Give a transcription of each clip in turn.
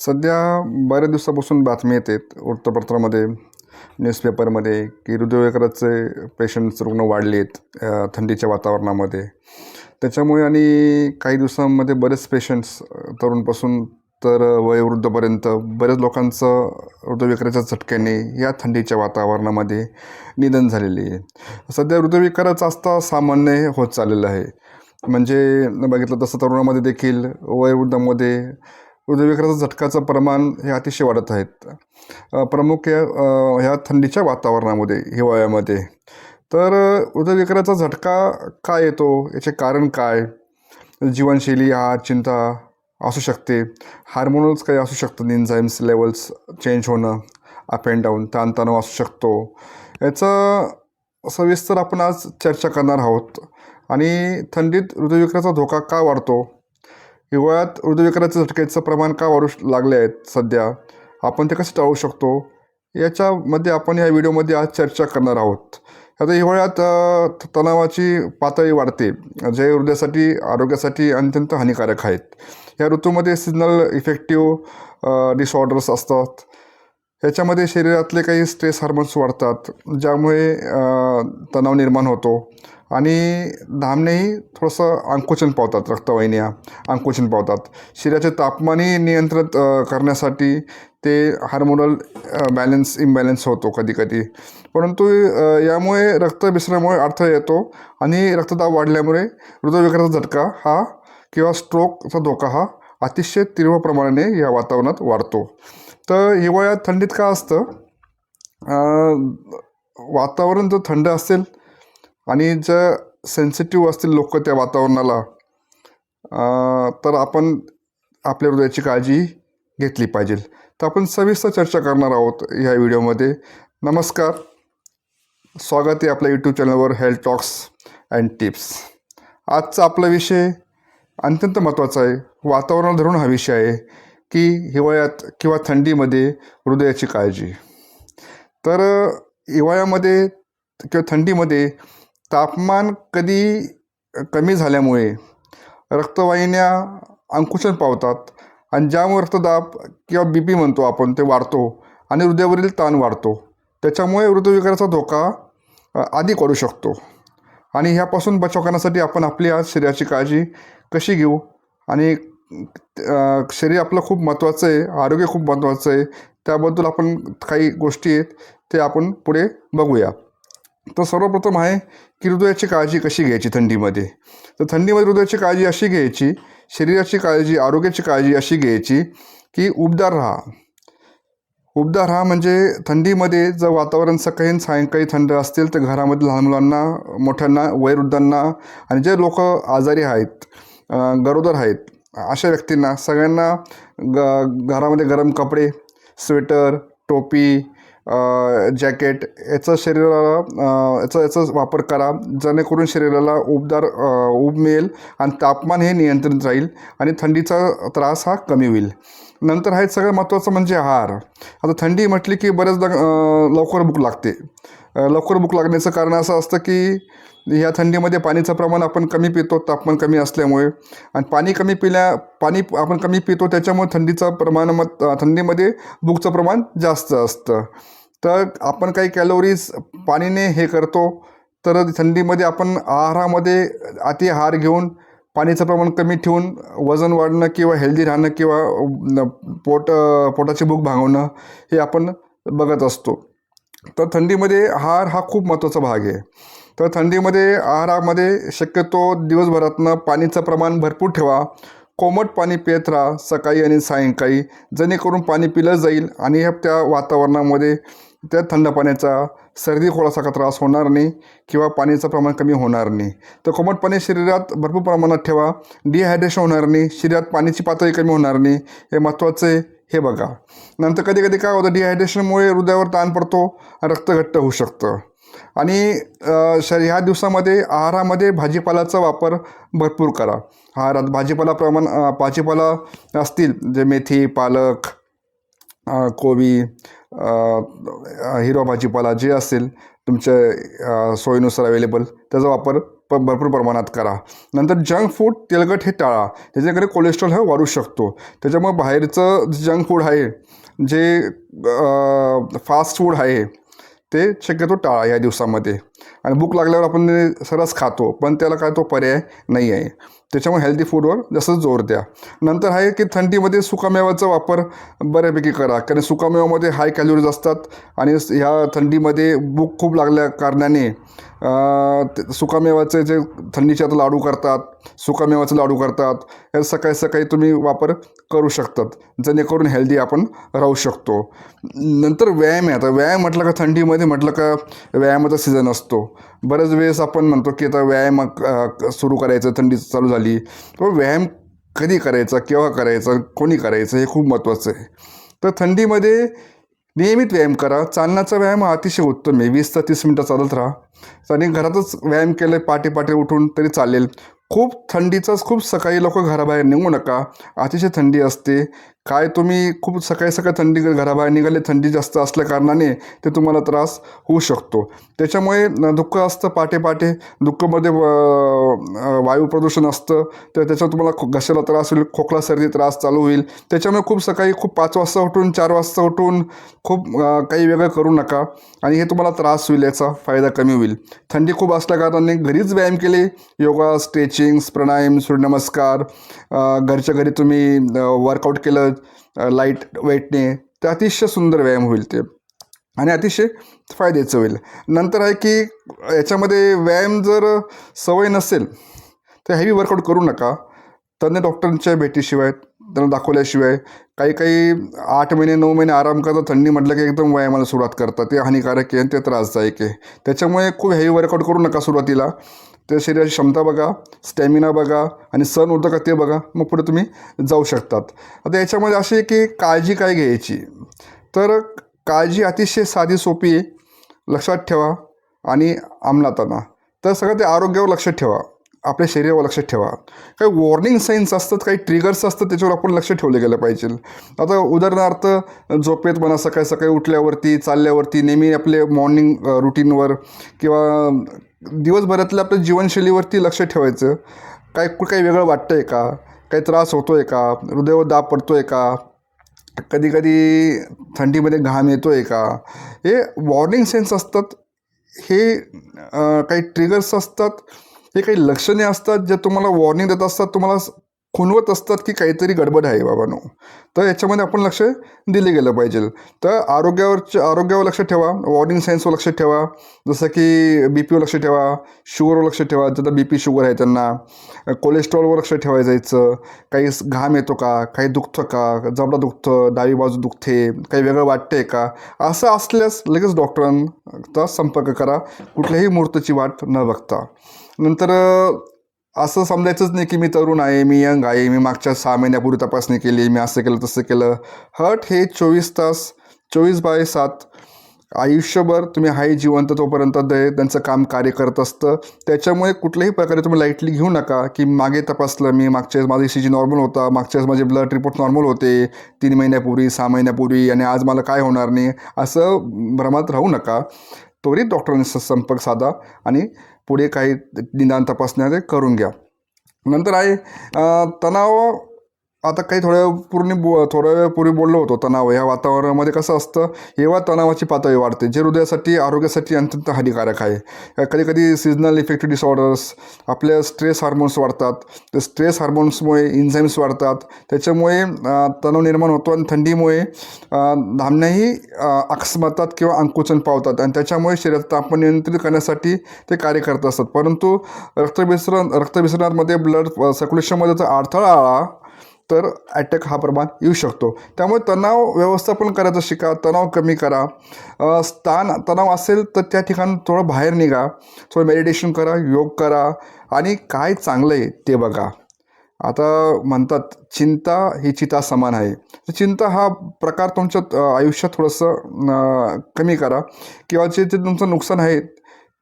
सध्या बऱ्याच दिवसापासून बातमी आहेत. वृत्तपत्रामध्ये न्यूजपेपरमध्ये की हृदयविकाराचे पेशंट्स रुग्ण वाढले आहेत थंडीच्या वातावरणामध्ये. त्याच्यामुळे आणि काही दिवसांमध्ये बरेच पेशंट्स तरुणपासून तर वयोवृद्धपर्यंत बऱ्याच लोकांचं हृदयविकाराच्या झटक्याने या थंडीच्या वातावरणामध्ये निधन झालेले आहे सध्या हृदयविकाराचं असता सामान्य होत चाललेलं आहे. म्हणजे बघितलं तसं तरुणामध्ये देखील वयोवृद्धामध्ये हृदयविकाराचं झटकाचं प्रमाण हे अतिशय वाढत आहेत. प्रमुख या ह्या थंडीच्या वातावरणामध्ये हिवाळ्यामध्ये. तर हृदयविकाराचा झटका का येतो? याचे कारण काय? जीवनशैली आहार चिंता असू शकते. हार्मोनल्स काही असू शकतं इन्झाईम्स लेवल्स चेंज होणं अप अँड डाऊन ताणतणाव असू शकतो. याचं सविस्तर आपण आज चर्चा करणार आहोत. आणि थंडीत हृदयविकाराचा धोका का वाढतो? हिवाळ्यात हृदयविकाराच्या झटक्याचं प्रमाण का वाढू लागले आहेत सध्या? आपण ते कसे टाळू शकतो? याच्यामध्ये आपण या व्हिडिओमध्ये आज चर्चा करणार आहोत. आता हिवाळ्यात तणावाची पातळी वाढते जे हृदयासाठी आरोग्यासाठी अत्यंत हानिकारक आहेत. या ऋतूमध्ये सिग्नल इफेक्टिव्ह डिसऑर्डर्स असतात. ह्याच्यामध्ये शरीरातले काही स्ट्रेस हार्मोन्स वाढतात ज्यामुळे तणाव निर्माण होतो. आणि धामणेही थोडंसं अंकुचन पावतात रक्तवाहिन्या अंकुचन पावतात. शरीराचे तापमानही नियंत्रित करण्यासाठी ते हार्मोनल बॅलन्स इम्बॅलन्स होतो कधी कधी परंतु यामुळे रक्त रक्तभिसरणामुळे अडथळा येतो आणि रक्तदाब वाढल्यामुळे हृदयविकाराचा झटका हा किंवा स्ट्रोकचा धोका हा अतिशय तीव्र प्रमाणाने या वातावरणात वाढतो. तर हिवाळ्यात थंडीत का असतं? वातावरण जर थंड असेल आणि जर सेन्सिटिव्ह असतील लोक त्या वातावरणाला तर आपण आपल्या हृदयाची काळजी घेतली पाहिजे. तर आपण सविस्तर चर्चा करणार आहोत ह्या व्हिडिओमध्ये. नमस्कार. स्वागत आहे आपल्या यूट्यूब चॅनलवर हेल्थ टॉक्स अँड टिप्स आजचा आपला विषय अत्यंत महत्त्वाचा आहे. वातावरण धरून हा विषय आहे की हिवाळ्यात किंवा थंडीमध्ये हृदयाची काळजी. तर हिवाळ्यामध्ये किंवा थंडीमध्ये तापमान कधी कमी झाल्यामुळे रक्तवाहिन्या अंकुशन पावतात आणि ज्यामुळे रक्तदाब किंवा बी पी म्हणतो आपण ते वाढतो आणि हृदयावरील ताण वाढतो. त्याच्यामुळे हृदयविकाराचा धोका अधिक वाढू शकतो. आणि ह्यापासून बचाव करण्यासाठी आपण आपल्या शरीराची काळजी कशी घेऊ? आणि शरीर आपलं खूप महत्त्वाचं आहे आरोग्य खूप महत्त्वाचं आहे त्याबद्दल आपण काही गोष्टी आहेत ते आपण पुढे बघूया. तर सर्वप्रथम आहे की हृदयाची काळजी कशी घ्यायची थंडीमध्ये? तर थंडीमध्ये हृदयाची काळजी अशी घ्यायची शरीराची काळजी आरोग्याची काळजी अशी घ्यायची की उबदार राहा. उबदार राहा म्हणजे थंडीमध्ये जर वातावरण सकाळी सायंकाळी थंड असतील तर घरामध्ये लहान मुलांना मोठ्यांना वयोवृद्धांना आणि जे लोक आजारी आहेत गरोदर आहेत अशा व्यक्तींना सगळ्यांना ग घरामध्ये गरम कपडे स्वेटर टोपी जॅकेट याचं शरीराला याचा याचा वापर करा. जेणेकरून शरीराला उबदार उब मिळेल आणि तापमान हे नियंत्रित राहील आणि थंडीचा त्रास हा कमी होईल. नंतर आहे सगळ्यात महत्त्वाचं म्हणजे आहार. आता थंडी म्हटली की बऱ्याचदा लवकर भूक लागते. लवकर भूक लागण्याचं कारण असं असतं की ह्या थंडीमध्ये पाणीचं प्रमाण आपण कमी पितो तापमान कमी असल्यामुळे. आणि पाणी कमी पिल्या पाणी आपण कमी पितो त्याच्यामुळे थंडीचं प्रमाण मग थंडीमध्ये भूकचं प्रमाण जास्त असतं. तर आपण काही कॅलोरीज पाणीने हे करतो. तर थंडीमध्ये आपण आहारामध्ये अति आहार घेऊन पाणीचं प्रमाण कमी ठेवून वजन वाढणं किंवा हेल्दी राहणं किंवा पोट पोटाची भूक भागवणं हे आपण बघत असतो. तर थंडीमध्ये आहार हा खूप महत्त्वाचा भाग आहे. तर थंडीमध्ये आहारामध्ये शक्यतो दिवसभरातनं पाणीचं प्रमाण भरपूर ठेवा. कोमट पाणी पित राहा सकाळी आणि सायंकाळी. जेणेकरून पाणी पिलं जाईल आणि ह्या त्या वातावरणामध्ये त्या थंड पाण्याचा सर्दी खोळासारखा त्रास होणार नाही किंवा पाण्याचं प्रमाण कमी होणार नाही. तर कोमट पाणी शरीरात भरपूर प्रमाणात ठेवा. डिहायड्रेशन होणार नाही. शरीरात पाण्याची पातळी कमी होणार नाही. हे महत्त्वाचं आहे. हे बघा. नंतर कधी कधी काय होतं? डिहायड्रेशनमुळे हृदयावर ताण पडतो आणि रक्त घट्ट होऊ शकतं. आणि सर ह्या दिवसामध्ये आहारामध्ये भाजीपालाचा वापर भरपूर करा. आहारात भाजीपाला प्रमाण भाजीपाला असतील जे मेथी पालक कोबी हिरवा भाजीपाला जे असेल तुमच्या सोयीनुसार अवेलेबल त्याचा वापर प भरपूर प्रमाणात करा. नंतर जंक फूड तेलकट हे टाळा. त्याच्याकडे कोलेस्ट्रॉल हा वाढू शकतो. त्याच्यामुळे बाहेरचं जंक फूड आहे जे फास्ट फूड आहे ते शक्यतो टाळा या दिवसामध्ये. आणि भूक लागल्यावर आपण सरस खातो पण त्याला काय तो पर्याय नाही आहे त्याच्यामुळे हेल्दी फूडवर जास्त जोर द्या. नंतर आहे की थंडीमध्ये सुकामेव्याचा वापर बऱ्यापैकी करा कारण सुकामेवामध्ये हाय कॅलरीज असतात आणि ह्या थंडीमध्ये भूक खूप लागल्या कारणाने सुकामेव्याचे ते- सुकामेवाचे जे थंडीचे आता लाडू करतात सुकामेव्याचे लाडू करतात हे सकाळी सकाळी तुम्ही वापर करू शकतात जेणेकरून हेल्दी आपण राहू शकतो. नंतर व्यायाम आहे. आता व्यायाम म्हटलं का थंडीमध्ये म्हटलं का व्यायामाचा सीझन असतो. बऱ्याच वेळेस आपण म्हणतो की आता व्यायाम सुरू करायचं थंडी चालू झाली. तो व्यायाम कधी करायचा केव्हा करायचा कोणी करायचं हे खूप महत्त्वाचं आहे. तर थंडीमध्ये नियमित व्यायाम करा. चालण्याचा व्यायाम हा अतिशय उत्तम आहे. वीस ते तीस मिनटं चालत राहा. आणि घरातच व्यायाम केलं पाटे पाटे उठून तरी चालेल. खूप थंडीचाच खूप सकाळी लोक घराबाहेर निघू नका. अतिशय थंडी असते. काय तुम्ही खूप सकाळी सकाळी थंडी घराबाहेर निघाले थंडी जास्त असल्या कारणाने ते तुम्हाला त्रास होऊ शकतो. त्याच्यामुळे दुःख असतं पाटे पाटे दुःखमध्ये व- वायू प्रदूषण असतं तर त्याच्यावर तुम्हाला खो- घशाला त्रास होईल खोकला सर्दी त्रास चालू होईल. त्याच्यामुळे खूप सकाळी खूप पाच वाजता उठून चार वाजता उठून खूप काही वेगळं करू नका आणि हे तुम्हाला त्रास होईल याचा फायदा कमी होईल. थंडी खूप असल्या कारणाने घरीच व्यायाम केले योगा स्ट्रेचिंग्स प्राणायाम सूर्यनमस्कार घरच्या घरी तुम्ही वर्कआउट केलं लाइट वेटने ते अतिशय सुंदर व्यायाम होईल ते. आणि अतिशय फायद्याचं होईल. नंतर आहे की याच्यामध्ये व्यायाम जर सवय नसेल तर हेवी वर्कआउट करू नका. तज्ञ डॉक्टरांच्या भेटीशिवाय त्यांना दाखवल्याशिवाय काही काही आठ महिने नऊ महिने आराम करतात थंडी म्हटलं की एकदम व्यायामाला सुरुवात करतात. ते हानिकारक आहे आणि ते त्रासदायक आहे. त्याच्यामुळे खूप हेवी वर्कआउट करू नका सुरुवातीला. त्या शरीराची क्षमता बघा स्टॅमिना बघा आणि सण होतं का ते बघा मग पुढे तुम्ही जाऊ शकतात. आता याच्यामध्ये अशी आहे की काळजी काय घ्यायची? तर काळजी अतिशय साधी सोपी आहे लक्षात ठेवा आणि अंमलात आणा. तर सगळं ते आरोग्यावर लक्ष ठेवा आपल्या शरीरावर लक्ष ठेवा. काही वॉर्निंग साईन्स असतात काही ट्रिगर्स असतात त्याच्यावर आपण लक्ष ठेवले गेलं पाहिजे. आता उदाहरणार्थ झोपेत म्हणा सकाळी सकाळी उठल्यावरती चालल्यावरती नेहमी आपले मॉर्निंग रुटीनवर किंवा दिवसभरातल्या आपल्या जीवनशैलीवरती लक्ष ठेवायचं. काय काही वेगळं वाटतं आहे का? काही त्रास होतो आहे का? हृदयावर दाब पडतो आहे का? कधी कधी थंडीमध्ये घाम येतो आहे का? हे वॉर्निंग सेन्स असतात. हे काही ट्रिगर्स असतात. हे काही लक्षणे असतात जे तुम्हाला वॉर्निंग देत असतात. तुम्हाला खुणवत असतात की काहीतरी गडबड आहे बाबांनो. तर याच्यामध्ये आपण लक्ष दिले गेलं पाहिजे. तर आरोग्यावरच्या आरोग्यावर लक्ष ठेवा वॉर्निंग सायन्सवर लक्ष ठेवा जसं की बी पीवर लक्ष ठेवा शुगरवर लक्ष ठेवा ज्यांना बी पी शुगर आहे त्यांना. कोलेस्ट्रॉलवर लक्ष ठेवायचं जायचं काही घाम येतो का काही दुखतं का जबडा दुखतं डावी बाजू दुखते काही वेगळं वाटते का असं असल्यास लगेच डॉक्टरांचा संपर्क करा कुठल्याही मुहूर्ताची वाट न बघता. नंतर असं समजायचंच नाही की मी तरुण आहे मी यंग आहे मी मागच्या सहा महिन्यापूर्वी तपासणी केली मी असं केलं तसं केलं. हट हे चोवीस तास चोवीस बाय सात. आयुष्यभर तुम्ही हाय जिवंत तोपर्यंत दे त्यांचं काम कार्य करत असतं. त्याच्यामुळे कुठल्याही प्रकारे तुम्ही लाईटली घेऊ नका की मागे तपासलं मी मागच्या वेळेस माझा सी जी नॉर्मल होता मागच्या वेळेस माझे ब्लड रिपोर्ट नॉर्मल होते तीन महिन्यापूर्वी सहा महिन्यापूर्वी आणि आज मला काय होणार नाही असं भ्रमात राहू नका. त्वरित डॉक्टरांचा संपर्क साधा आणि पुढे काही निदान तपासण्या ते करून घ्या. नंतर आहे तणाव आता काही थोड्या पूर्ण बो थोड्या वेळापूर्वी बोललो होतो तणाव. ह्या वातावरणामध्ये कसं असतं जेव्हा तणावाची पातळी वाढते जे हृदयासाठी आरोग्यासाठी अत्यंत हानिकारक आहे. कधी कधी सिजनल इफेक्टिव्ह डिसऑर्डर्स आपल्या स्ट्रेस हार्मोन्स वाढतात. ते स्ट्रेस हार्मोन्समुळे इन्झाईम्स वाढतात. त्याच्यामुळे तणाव निर्माण होतो आणि थंडीमुळे धामण्याही अं, किंवा अंकुचन पावतात आणि त्याच्यामुळे शरीरात तापमान नियंत्रित करण्यासाठी ते कार्य करत असतात. परंतु रक्तभिसरण रक्तभिसरणामध्ये ब्लड सर्क्युलेशनमध्ये जर अडथळा आला तर अटॅक हा प्रमाण येऊ शकतो. त्यामुळे तणाव व्यवस्थापन करायचं शिका तणाव कमी करा. स्थान तणाव असेल तर त्या ठिकाणी थोडं बाहेर निघा. थोडं मेडिटेशन करा योग करा आणि काय चांगलं आहे ते बघा. आता म्हणतात चिंता ही चिता समान आहे. तर चिंता हा प्रकार तुमच्या आयुष्यात थोडंसं कमी करा. किंवा जे जे तुमचं नुकसान आहे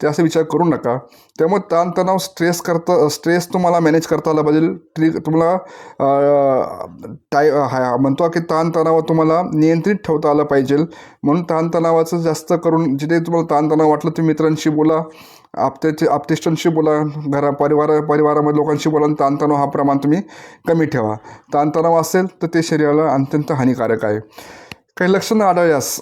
ते असे विचार करू नका. त्यामुळे ताणतणाव स्ट्रेस करता स्ट्रेस तुम्हाला मॅनेज करता आला पाहिजे. ट्री तुम्हाला टाय हा म्हणतो की ताणतणाव तुम्हाला नियंत्रित ठेवता आलं पाहिजे. म्हणून ताणतणावाचं जास्त करून जिथे तुम्हाला ताणतणाव वाटलं तुम्ही मित्रांशी बोला. आपत्याचे आपतेष्टांशी बोला. घरा परिवार परिवारामध्ये लोकांशी बोला. आणि ताणतणाव हा प्रमाण तुम्ही कमी ठेवा. ताणतणाव असेल तर ते शरीराला अत्यंत हानिकारक आहे. काही लक्षणं आढळल्यास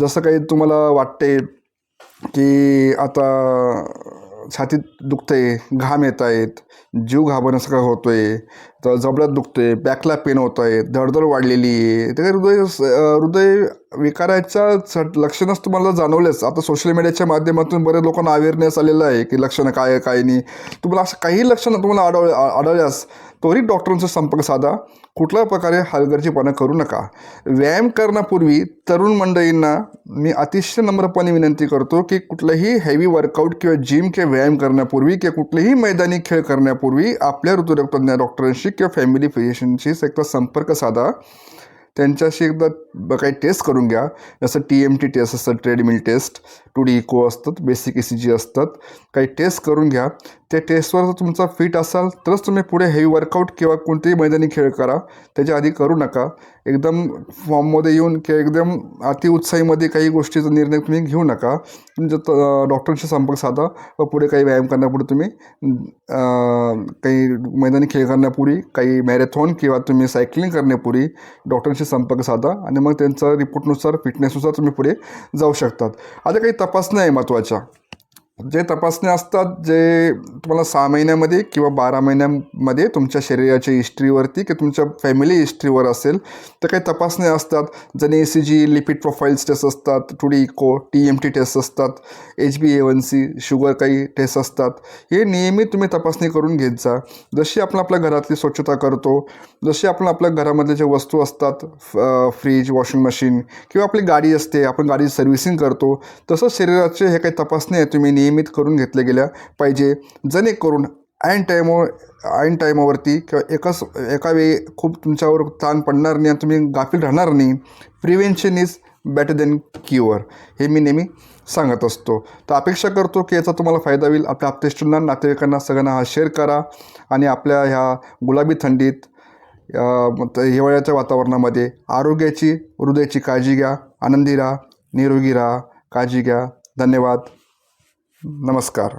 जसं काही तुम्हाला वाटते की आता छातीत दुखतंय घाम येत आहेत जीव घाबरण्यासारखा होतो आहे तर जबड्यात दुखतो आहे बॅकला पेन होत आहे धडधड वाढलेली आहे. ते हृदय हृदय विकाराच्या स- लक्षणच तुम्हाला जाणवलेच. आता सोशल मीडियाच्या माध्यमातून बऱ्याच लोकांना अवेअरनेस आलेलं आहे की लक्षणं काय आहे काय नाही. तुम्हाला असं काही लक्षणं तुम्हाला आढळ आढळल्यास त्वरित डॉक्टरांचा संपर्क साधा. कुठल्या प्रकारे हलगर्जीपणा करू नका. व्यायाम करण्यापूर्वी तरुण मंडळींना मी अतिशय नम्रपणे विनंती करतो की कुठलंही हेवी वर्कआउट किंवा जिम किंवा व्यायाम करण्यापूर्वी किंवा कुठलेही मैदानी खेळ करण्यापूर्वी आपल्या ऋतुरक्तज्ञ डॉक्टरांशी किंवा फॅमिली फिजिशियनशी एकदा संपर्क साधा. त्यांच्याशी एकदा ब- काही टेस्ट करून घ्या. जसं टी एम टी टेस्ट असतं treadmill test two D echo असतात बेसिक ए सी जी असतात. काही टेस्ट करून घ्या. त्या टेस्टवर जर तुमचा फिट असाल तरच तुम्ही पुढे हेवी वर्कआउट किंवा कोणतेही मैदानी खेळ करा. त्याच्या आधी करू नका. एकदम फॉर्ममध्ये येऊन किंवा एकदम अतिउत्साहीमध्ये काही गोष्टीचा निर्णय तुम्ही घेऊ नका. तुम्ही जर त- डॉक्टरांशी संपर्क साधा व पुढे काही व्यायाम करण्यापूर्वी तुम्ही काही मैदानी खेळ करण्यापूर्वी काही मॅरेथॉन किंवा तुम्ही सायकलिंग करण्यापूर्वी डॉक्टरांशी संपर्क साधा आणि मग त्यांचा रिपोर्टनुसार फिटनेसनुसार तुम्ही पुढे जाऊ शकतात. आता काही तपासण्या आहे महत्त्वाच्या जे तपासण्या असतात जे तुम्हाला सहा महिन्यामध्ये किंवा बारा महिन्यामध्ये तुमच्या शरीराच्या हिस्ट्रीवरती किंवा तुमच्या फॅमिली हिस्ट्रीवर असेल तर काही तपासण्या असतात. ज्याने E C G lipid profiles test असतात two D echo T M T test असतात H B A one C sugar काही टेस्ट असतात. हे नियमित तुम्ही तपासणी करून घेत जा. जशी आपण आपल्या घरातली स्वच्छता करतो जशी आपण आपल्या घरामधल्या ज्या वस्तू असतात फ्रीज वॉशिंग मशीन किंवा आपली गाडी असते आपण गाडी सर्व्हिसिंग करतो तसंच शरीराचे हे काही तपासणी आहे तुम्ही नियमित करून घेतल्या गेल्या पाहिजे. जेणेकरून ऐन टाईमावर ऐन टाईमावरती किंवा एकाच एका वेळी खूप तुमच्यावर ताण पडणार नाही आणि तुम्ही गाफील राहणार नाही. Prevention is better than cure हे मी नेहमी सांगत असतो. तर अपेक्षा करतो की याचा तुम्हाला फायदा होईल. आपल्या आपतेष्टांना नातेवाईकांना सगळ्यांना हा शेअर करा आणि आपल्या ह्या गुलाबी थंडीत हिवाळ्याच्या वातावरणामध्ये आरोग्याची हृदयाची काळजी घ्या. आनंदी राहा निरोगी राहा. काळजी घ्या. धन्यवाद. नमस्कार